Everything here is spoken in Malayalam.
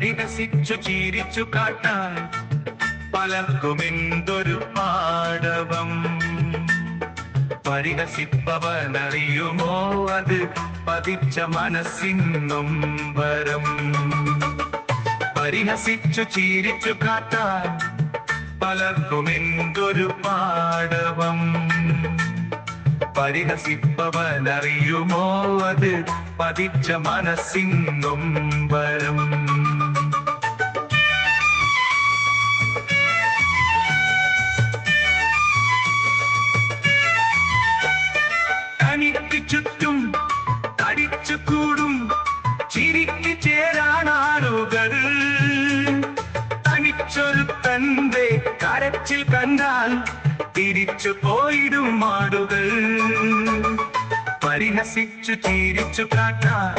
പരിഹസിച്ചു ചിരിച്ചു കാട്ടാൻ പലർക്കും എന്തൊരു പാടവം പരിഹസിപ്പവനറിയുമോ അത് പതിച്ച മനസ്സിന്നും വരം. പരിഹസിച്ചു ചിരിച്ചു കാട്ടാൻ പലർക്കും എന്തൊരു പാടവം പരിഹസിപ്പവനറിയുമോ അത് പതിച്ച മനസ്സിന്നും വരം. ചുറ്റും തടിച്ചു കൂടും ചിരിക്ക് ചേരാനാളുകൾ തനിച്ചൊരു തന്റെ കരച്ചിൽ കണ്ടാൽ തിരിച്ചു പോയിടും മാടുകൾ പരിഹസിച്ചു ചിരിച്ചു കാട്ടാൻ